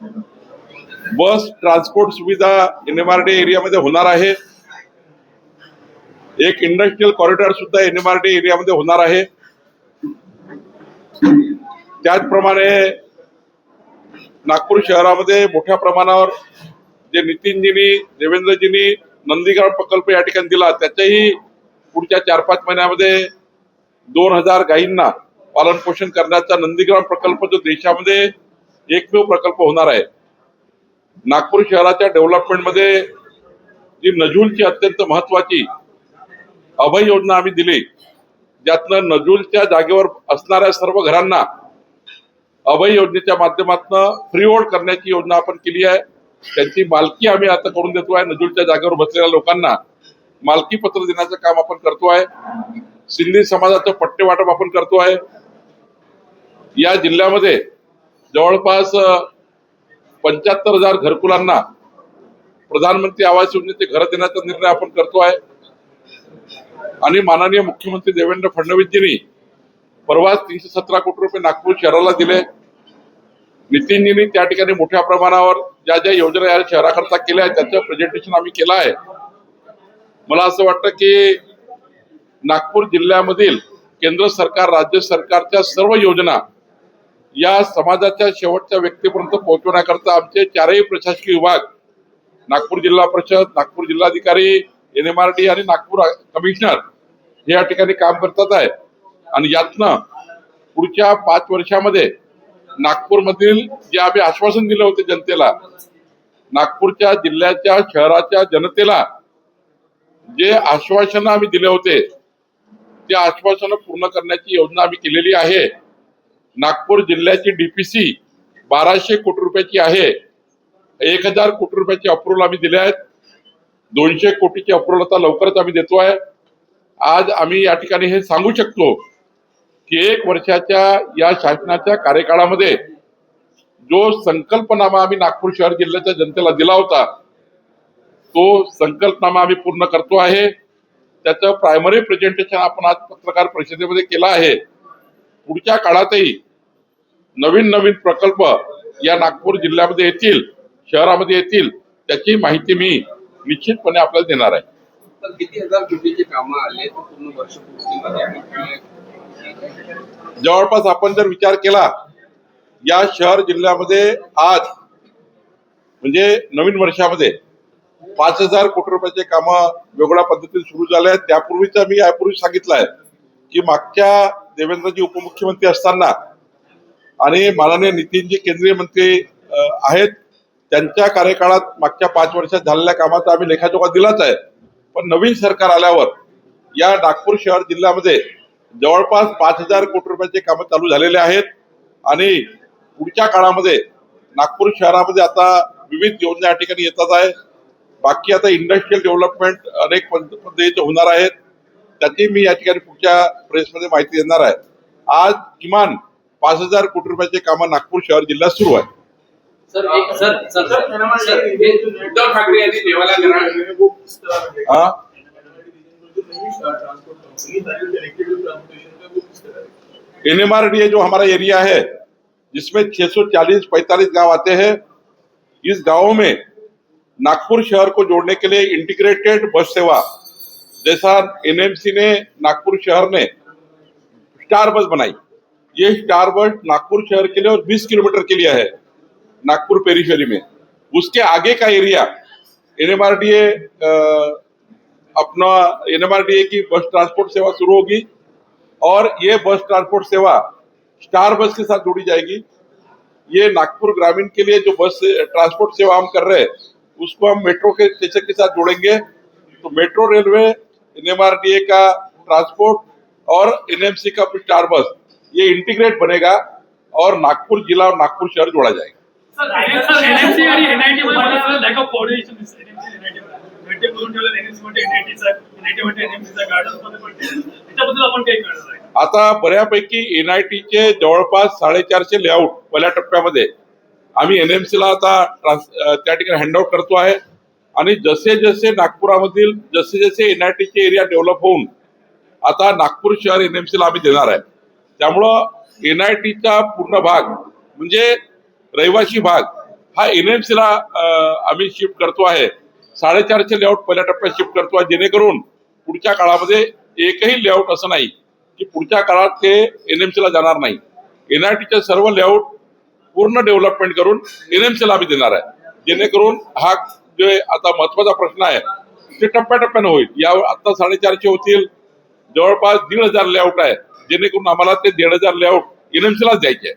बस transport सुविधा NMRD एरियामध्ये होणार आहे. एक इंडस्ट्रियल कॉरिडॉर सुद्धा एनएमआरडी एरियामध्ये होणार आहे. त्याचप्रमाणे नागपूर शहरामध्ये मोठ्या प्रमाणावर जे नितीनजींनी देवेंद्रजींनी नंदीग्राम प्रकल्प या ठिकाणी दिला त्याच्याही पुढच्या चार पाच महिन्यामध्ये दोन हजार गायींना पालन पोषण करण्याचा नंदीग्राम प्रकल्प जो देशामध्ये एकमेव प्रकल्प होणार आहे. नागपूर शहराच्या डेव्हलपमेंटमध्ये जी नजूलची अत्यंत महत्वाची अभय योजना आम्ही दिली ज्यातनं नजूलच्या जागेवर असणाऱ्या सर्व घरांना अभय योजनेच्या माध्यमातून फ्री होल्ड करण्याची योजना आपण केली आहे. त्यांची मालकी आम्ही आता करून देतो आहे. नजूलच्या जागेवर बसलेल्या लोकांना मालकी पत्र देण्याचं काम आपण करतो आहे. सिंधी समाजाचं पट्टे वाटप आपण करतो आहे. या जिल्ह्यामध्ये जवळपास पंच्याहत्तर हजार घरकुलांना प्रधानमंत्री आवास योजनेचे घर देण्याचा निर्णय आपण करतो आहे आणि माननीय मुख्यमंत्री देवेंद्र फडणवीसजींनी परवाच तीनशे सतरा कोटी रुपये नागपूर शहराला दिले. नितीनजींनी त्या ठिकाणी मोठ्या प्रमाणावर ज्या ज्या योजना या शहराकरता केल्या आहेत त्याचं प्रेझेंटेशन आम्ही केलं आहे. मला असं वाटतं की नागपूर जिल्ह्यामधील केंद्र सरकार राज्य सरकारच्या सर्व योजना या समाजाच्या शेवटच्या व्यक्तीपर्यंत पोहोचवण्याकरता आमचे चारही प्रशासकीय विभाग नागपूर जिल्हा परिषद नागपूर जिल्हाधिकारी एन एम आर डी आणि नागपूर कमिशनर हे या ठिकाणी काम करतात आहे आणि यातनं पुढच्या पाच वर्षामध्ये नागपूरमधील जे आम्ही आश्वासन दिलं होते जनतेला नागपूरच्या जिल्ह्याच्या शहराच्या जनतेला जे आश्वासनं आम्ही दिले होते ते आश्वासनं पूर्ण करण्याची योजना आम्ही केलेली आहे. नागपूर जिल्ह्याची डीपीसी बाराशे कोटी रुपयाची आहे. एक हजार कोटी रुपयाचे अप्रुव्हल आम्ही दिले आहेत. दोनशे कोटीचे अप्रुव्हल आता लवकरच आम्ही देतो आहे. आज आम्ही या ठिकाणी हे सांगू शकतो की एक वर्षाच्या या शासनाच्या कार्यकाळामध्ये जो संकल्पनामा आम्ही नागपूर शहर जिल्ह्याच्या जनतेला दिला होता तो संकल्पनामा आम्ही पूर्ण करतो आहे. त्याचं प्रायमरी प्रेझेंटेशन आपण आज पत्रकार परिषदेमध्ये केलं आहे. पुढच्या काळातही नवीन नवीन प्रकल्प या नागपूर जिल्ह्यामध्ये येतील शहरामध्ये येतील त्याची माहिती मी निश्चितपणे आपल्याला देणार आहे. जवळपास आपण जर विचार केला या शहर जिल्ह्यामध्ये आज म्हणजे नवीन वर्षामध्ये पाच हजार कोटी रुपयाचे कामं वेगळ्या पद्धतीने सुरू झाले आहेत. त्यापूर्वीच मी यापूर्वी सांगितलं आहे की मागच्या देवेंद्रजी उपमुख्यमंत्री असताना आणि माननीय नितीनजी केंद्रीय मंत्री आहेत. त्यांच्या कार्यकाळात मागच्या पाच वर्षात झालेल्या कामाचा आम्ही लेखाजोखा दिलाच आहे. पण नवीन सरकार आल्यावर या नागपूर शहर जिल्ह्यामध्ये जवळपास पाच हजार कोटी रुपयाचे कामं चालू झालेले आहेत. आणि पुढच्या काळामध्ये नागपूर शहरामध्ये आता विविध योजना या ठिकाणी येतात आहे. बाकी आता इंडस्ट्रियल डेव्हलपमेंट अनेक पद्धतीचे होणार आहेत. त्याची मी या ठिकाणी पुढच्या प्रेसमध्ये माहिती देणार आहे. आज किमान पाच हज़ार कोटी रुपयाचे कामं नागपूर शहर जिल्ह्यात सुरू आहे सर उद्धव ठाकरे यांनी देवाला एनएमआरडीए जो हमारा एरिया है जिसमें 640 45 गाँव आते हैं इस गाँवों में नागपुर शहर को जोड़ने के लिए इंटीग्रेटेड बस सेवा जैसा एनएमसी ने नागपुर शहर ने स्टार बस बनाई। ये स्टार बस नागपुर शहर के लिए और 20 किलोमीटर के लिए है, नागपुर पेरीफेरी में। उसके आगे का एरिया एनएमआरडीए अपना एनएमआरडीए की बस ट्रांसपोर्ट सेवा शुरू होगी और ये बस ट्रांसपोर्ट सेवा स्टार बस के साथ जोड़ी जाएगी। ये नागपुर ग्रामीण के लिए जो बस, ट्रांसपोर्ट सेवा हम कर रहे हैं, उसको हम मेट्रो के स्टेशन के साथ जोड़ेंगे। तो मेट्रो रेलवे एनएमआरडीए का ट्रांसपोर्ट और एनएमसी का स्टार बस ये इंटीग्रेट बनेगा और नागपुर जिला और नागपुर शहर जोड़ा जाएगा। आता बऱ्यापैकी एनआयटीचे जवळपास साडेचारशे लेआउट पहिल्या टप्प्यामध्ये. आम्ही एनएमसीला आता त्या ठिकाणी हँडआउट करतो आहे. आणि जसे जसे नागपुरामधील जसे जसे एनआयटीचे एरिया डेव्हलप होऊन आता नागपूर शहर एनएमसीला आम्ही देणार आहे. त्यामुळं एनआयटीचा पूर्ण भाग म्हणजे रहिवासी भाग हा एन एम सीला आम्ही शिफ्ट करतो आहे. साडेचारशे लेआउट पहिल्या टप्प्यात शिफ्ट करतो आहे. जेणेकरून पुढच्या काळामध्ये एकही लेआउट असं नाही की पुढच्या काळात ते एनएमसी ला जाणार नाही. एनआयटीचे सर्व लेआउट पूर्ण डेव्हलपमेंट करून एन एम सीला आम्ही देणार आहे. जेणेकरून हा जे आता महत्त्वाचा प्रश्न आहे ते टप्प्याटप्प्यानं होईल. या आता साडेचारशे होतील. जवळपास दीड हजार लेआउट आहे जेणेकरून आम्हाला ते दीड हजार लेआउट एनएमसीलाच द्यायचे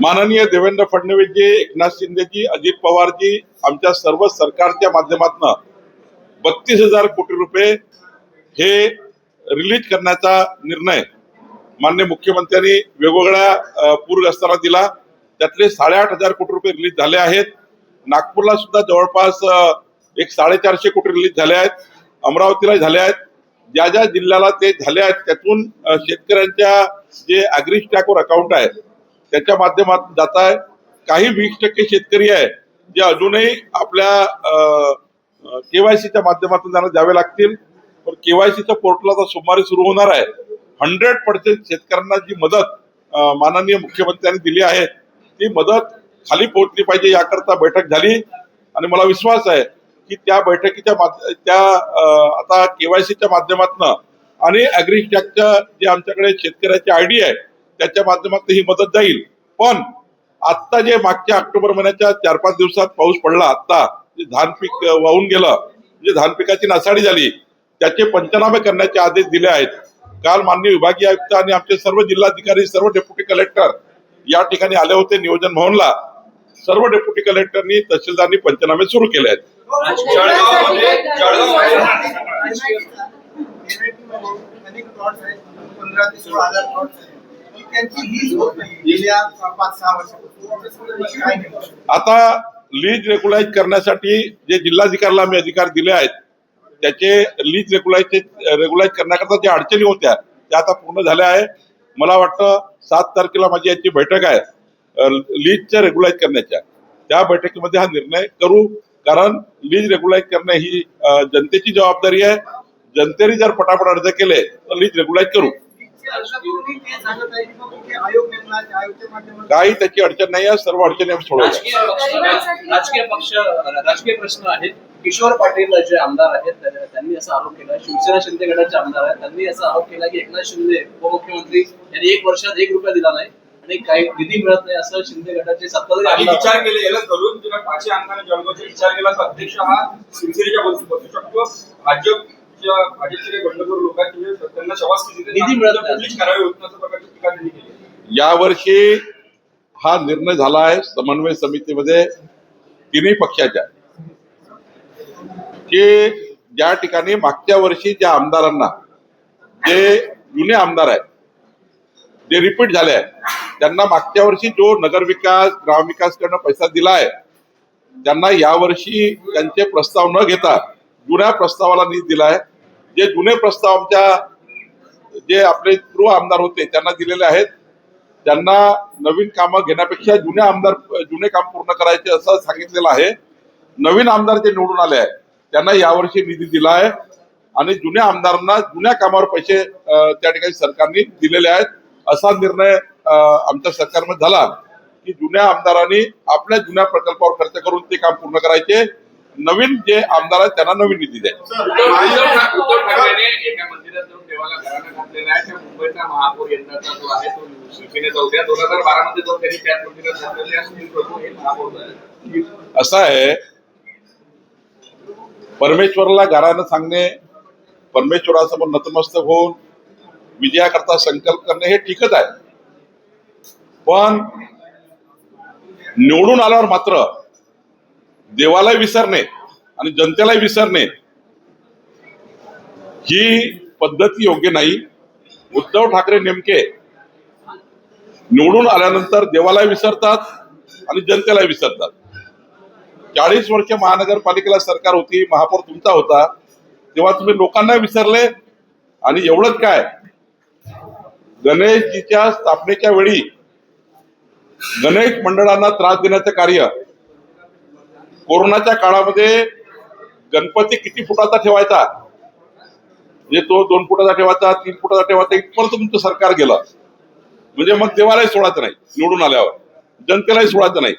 माननीय देवेंद्र फडणवीसजी एकनाथ शिंदेजी अजित पवारजी आमच्या सर्व सरकारच्या माध्यमातून बत्तीस हजार कोटी रुपये हे रिलीज करण्याचा निर्णय मान्य मुख्यमंत्र्यांनी वेगवेगळ्या पूरग्रस्तांना दिला. त्यातले साडेआठ हजार कोटी रुपये रिलीज झाले आहेत. नागपूरला सुद्धा जवळपास एक साडेचारशे कोटी रिलीज झाले आहेत. अमरावतीला झाले आहेत. ज्या ज्या जिल्ह्याला ते झाले आहेत त्यातून शेतकऱ्यांच्या जे अग्री स्टॅकवर अकाउंट आहे त्याच्या माध्यमातून जात आहे. काही वीस टक्के शेतकरी आहे जे अजूनही आपल्या केवायसीच्या माध्यमातून त्यांना द्यावे लागतील. पण केवायसीचं पोर्टल आता सोमवारी सुरू होणार आहे. हंड्रेड पर्सेंट शेतकऱ्यांना जी मदत माननीय मुख्यमंत्र्यांनी दिली आहे ती मदत खाली पोहोचली पाहिजे याकरता बैठक झाली. आणि मला विश्वास आहे की त्या बैठकीच्या त्या आता केवायसीच्या माध्यमातून आणि अॅग्रिस्टॅकच्या जे आमच्याकडे शेतकऱ्याची आयडी आहे त्याच्या माध्यमातून ही मदत जाईल. पण आत्ता जे मागच्या ऑक्टोबर महिन्याच्या चार पाच दिवसात पाऊस पडला आत्ता जे धान पीक वाहून गेलं जे धान पिकाची नासाडी झाली त्याचे पंचनामे करण्याचे आदेश दिले आहेत. काल माननीय विभागीय आयुक्त आणि आमचे सर्व जिल्हाधिकारी सर्व डेप्युटी कलेक्टर या ठिकाणी आले होते नियोजन भवनला. सर्व डेप्युटी कलेक्टरनी तहसीलदारांनी पंचनामे सुरू केले आहेत. आता लीज रेग्युलाइज करण्यासाठी जे जिल्हाधिकाऱ्याला आम्ही अधिकार दिले आहेत त्याचे लीज रेग्युलाइज रेग्युलाइज करण्याकरता ज्या अडचणी होत्या त्या आता पूर्ण झाल्या आहे मला वाटतं सात तारखेला माझी याची बैठक आहे लीजच्या रेग्युलाइज करण्याच्या. त्या बैठकीमध्ये हा निर्णय करू कारण लीज रेग्युलाइज करणे ही जनतेची जबाबदारी आहे. जनतेने जर पटापट अर्ज केले तर लीज रेग्युलाइज करू. काही त्याची अडचण नाही आहे सर्व अडचणी आम्ही सोडवल्या. राजकीय पक्ष राजकीय पक्ष राजकीय प्रश्न आहेत. किशोर पाटील जे आमदार आहेत त्या- त्यांनी असा आरोप केला. शिवसेना शिंदे गटाचे आमदार आहेत त्यांनी असा आरोप केला की एकनाथ शिंदे उपमुख्यमंत्री यांनी एक वर्षात एक रुपया दिला नाही आणि काही निधी मिळत नाही असं शिंदे गटाचे सत्ताधारी विचार केले याला धरून जेव्हा पाचशे आमदार जळगावचे विचार केला तर अध्यक्ष हा शिवसेनेच्या बसू बसू शकतो. भाजपच्या भाजपचे काही बंडखोर लोक आहेत त्यांना शवासकी दिली निधी मिळत नाही. कुठलीच कारवाई होत नसं प्रकारची टीका त्यांनी केली यावर्षी हा निर्णय झाला आहे समन्वय समितीमध्ये तिन्ही पक्षाच्या की ज्या ठिकाणी मागच्या वर्षी ज्या आमदारांना जे जुने आमदार आहेत जे रिपीट झाले आहेत त्यांना मागच्या वर्षी जो नगरविकास ग्रामविकास कडनं पैसा दिला आहे त्यांना यावर्षी त्यांचे प्रस्ताव न घेता जुन्या प्रस्तावाला निधी दिला आहे जे जुने प्रस्ताव आमच्या जे आपले पूर्व आमदार होते त्यांना दिलेले आहेत. त्यांना नवीन कामं घेण्यापेक्षा जुने आमदार जुने काम पूर्ण करायचे असं सांगितलेलं आहे. नवीन आमदार जे निवडून आले आहेत त्यांना यावर्षी निधी दिला आहे. आणि जुन्या आमदारांना जुन्या कामावर पैसे त्या ठिकाणी सरकारने दिलेले आहेत. असा निर्णय आमच्या सरकारमध्ये झाला की जुन्या आमदारांनी आपल्या जुन्या प्रकल्पावर खर्च करून ते काम पूर्ण करायचे. नवीन जे आमदार आहेत त्यांना नवीन निधी द्यायचे. असं आहे परमेश्वराला गारानं सांगणे परमेश्वरासमोर नतमस्तक होऊन विजयाकरता संकल्प करणे हे ठीकच आहे. पण निवडून आल्यावर मात्र देवालाही विसरणे आणि जनतेलाही विसरणे ही पद्धती योग्य नाही. उद्धव ठाकरे नेमके निवडून आल्यानंतर देवालाही विसरतात आणि जनतेलाही विसरतात. चाळीस वर्ष महानगरपालिकेला सरकार होती महापौर तुमचा होता तेव्हा तुम्ही लोकांना विसरले आणि एवढंच काय? गणेशजीच्या स्थापनेच्या वेळी गणेश मंडळांना त्रास देण्याचं कार्य कोरोनाच्या काळामध्ये गणपती किती फुटाचा ठेवायचा? म्हणजे तो दोन फुटाचा ठेवायचा तीन फुटाचा ठेवायचा इथपर्यंत तुमचं सरकार गेलं. म्हणजे मग देवालाही सोडायचं नाही निवडून आल्यावर. जनतेलाही सोडायचं नाही.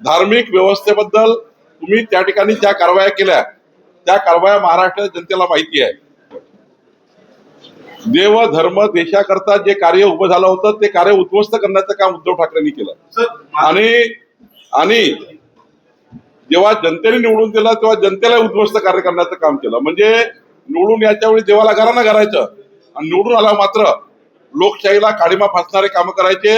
धार्मिक व्यवस्थेबद्दल तुम्ही त्या ठिकाणी ज्या कारवाया केल्या त्या कारवाया महाराष्ट्राच्या जनतेला माहिती आहे. देव धर्म देशाकरता जे कार्य उभं झालं होतं ते कार्य उद्ध्वस्त करण्याचं काम उद्धव ठाकरेंनी केलं. आणि आणि जेव्हा जनतेने निवडून दिला तेव्हा जनतेला उद्ध्वस्त कार्य करण्याचं काम केलं. म्हणजे निवडून याच्या वेळी देवाला घरानं करायचं आणि निवडून आला मात्र लोकशाहीला काळीमा फासणारे काम करायचे.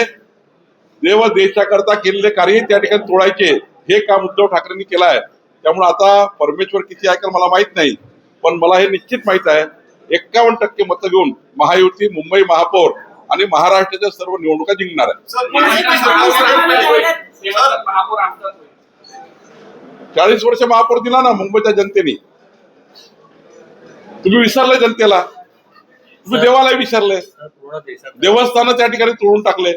देव देशाकरता केलेले कार्य त्या ठिकाणी तोडायचे. हे काम उद्धव ठाकरेंनी केलं आहे. त्यामुळे आता परमेश्वर किती ऐकल मला माहीत नाही. पण मला हे निश्चित माहीत आहे एक्कावन्न टक्के मतं घेऊन महायुती मुंबई महापौर आणि महाराष्ट्राच्या सर्व निवडणुका जिंकणार आहे सर महायुती सरकार सर, महापौर आमदार होईल. चाळीस वर्ष महापौर दिला ना मुंबईच्या जनतेने. तुम्ही विसरले जनतेला. तुम्ही देवालाही विसरले. देवस्थान त्या ठिकाणी तोडून टाकले.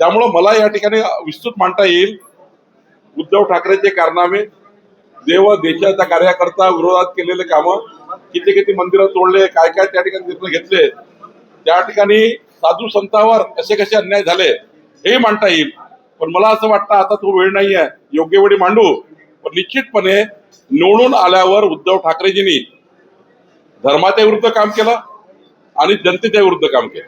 त्यामुळं मला या ठिकाणी विस्तृत मांडता येईल. उद्धव ठाकरेचे कारनामे देव देशाच्या कार्याकरता विरोधात केलेले कामं किती किती मंदिरं तोडले काय काय त्या ठिकाणी निर्णय घेतले त्या ठिकाणी साधू संतांवर कसे कसे अन्याय झाले हे मांडता येईल. पण मला असं वाटतं आता तो वेळ नाही आहे योग्य वेळी मांडू. निश्चितपणे निवडून आल्यावर उद्धव ठाकरेजींनी धर्माच्या विरुद्ध काम केलं आणि जनतेच्या विरुद्ध काम केलं.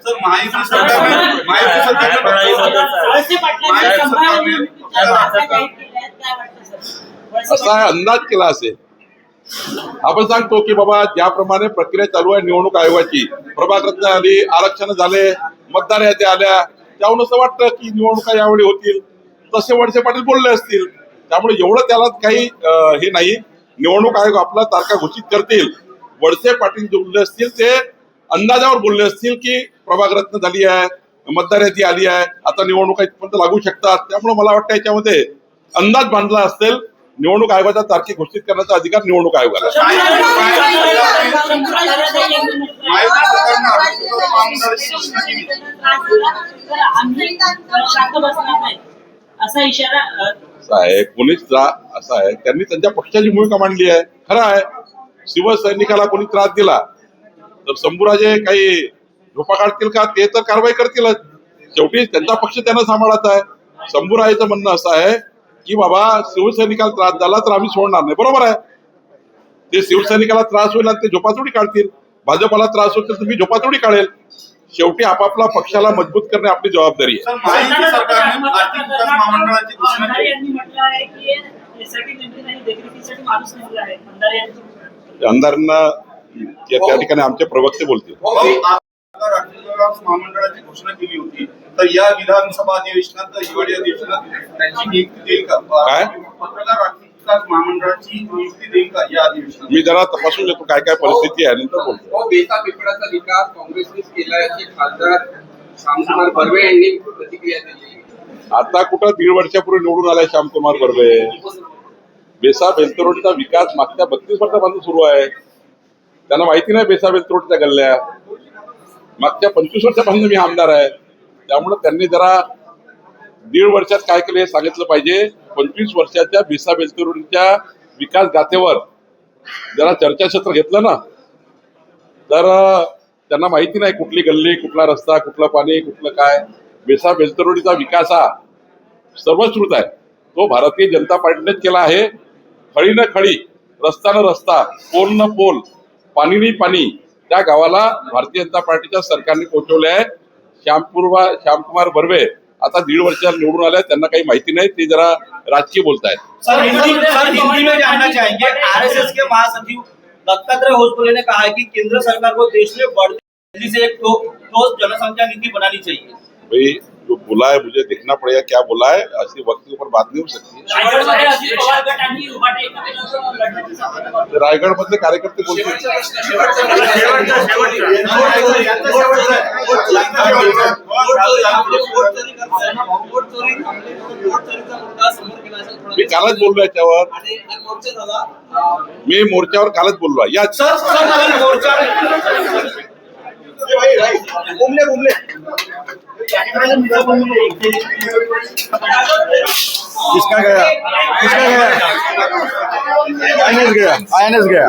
असा अंदाज केला असेल. आपण सांगतो की बाबा ज्याप्रमाणे प्रक्रिया चालू आहे निवडणूक आयोगाची प्रभाग आली आरक्षण झाले मतदार याद्या आल्या त्याहून असं वाटतं की निवडणुका यावेळी होतील. तसे वळसे पाटील बोलले असतील. त्यामुळे एवढं त्याला काही हे नाही. निवडणूक आयोग आपला तारखा घोषित करतील. वळसे पाटील जे बोलले असतील ते अंदाजावर बोलले असतील की प्रभाग रत्न झाली आहे मतदार यादी आली आहे आता निवडणुका इथपर्यंत लागू शकतात. त्यामुळे मला वाटतं याच्यामध्ये अंदाज बांधला असेल निवडणूक आयोगाच्या तारखे घोषित करण्याचा अधिकार निवडणूक आयोगाला आहे. असा इशारा अ, आहे कोणीच त्रास असा आहे त्यांनी त्यांच्या पक्षाची भूमिका मांडली आहे. खरं आहे शिवसैनिकाला कोणी त्रास दिला तर शंभूराजे काही झोपा काढतील का? ते तर कारवाई करतीलच. शेवटी त्यांचा पक्ष त्यांना सांभाळायचा आहे. शंभूराजेचं म्हणणं असं आहे की बाबा शिवसैनिकाला त्रास झाला तर आम्ही सोडणार नाही. बरोबर आहे. ते शिवसैनिकाला त्रास होईल आणि ते झोपाचोडी काढतील. भाजपाला त्रास होईल तर मी झोपाचोडी काढेल. शेवटी आपापला पक्षाला मजबूत करणे आपली जबाबदारी आहे. आमदारांना त्या त्या ठिकाणी आमचे प्रवक्ते बोलतील. राष्ट्रीय विकास महामंडळाची घोषणा केली होती. तर या विधानसभा अधिवेशनात हिवाळी अधिवेशनात त्यांची नियुक्ती देईल का? काय? पत्रकार विकास महामंडळाची नियुक्ती देईल का या अधिवेशनात? मी जरा तपासून घेतो काय काय परिस्थिती आहे नंतर बोलतो. हो बेता पिपळाचा विकास काँग्रेसनेच केला याची खासदार श्यामकुमार बर्वे यांनी प्रतिक्रिया दिली. आता कुठं दीड वर्षापूर्वी निवडून आलाय श्यामकुमार बर्वे? बेसा बेलतरोडचा विकास मागच्या बत्तीस वर्षापासून सुरू आहे. त्यांना माहिती नाही बेसा बेलतरोडच्या गल्ल्या. मागच्या पंचवीस वर्षापासून मी आमदार आहे. त्यामुळे त्यांनी जरा दीड वर्षात काय केलं हे सांगितलं पाहिजे. पंचवीस वर्षाच्या भिसा बेलतरोडच्या विकास गाथेवर जरा चर्चाक्षेत्र घेतलं ना तर त्यांना माहिती नाही कुठली गल्ली कुठला रस्ता कुठलं पाणी कुठलं काय. बेसा बेलतरोडीचा विकास हा सर्वश्रुत आहे. तो भारतीय जनता पार्टीनेच केला आहे. खळी न खळी रस्ता न रस्ता पोल न पोल पाणी न पाणी त्या गावाला भारतीय जनता पार्टीच्या सरकारने पोहोचवले आहे. श्यामपूर्वा श्यामकुमार बर्वे आता दीड वर्षाला निवडून आले त्यांना काही माहिती नाही ते जरा राजकीय बोलतायत सर हिंदी सर हिंदी में जानना चाहेंगे आरएसएस के महासचिव दत्तात्रेय होसबले ने कहा है कि केंद्र सरकार को देश में बढ़ती जल्दी से एक ठोस जनसंख्या नीति बनानी चाहिए भाई जो बोला है मुझे देखना पड़ेगा क्या बोला है ऐसी वक्त के ऊपर बात नहीं हो सकती रायगढ़ मधले कार्यकर्ते बोलतील शेवटचा मी कालच बोललो याच्यावर. मी मोर्चावर कालच बोललो या. किसका गया? किसका गया? आईएनएस गया. आईएनएस गया.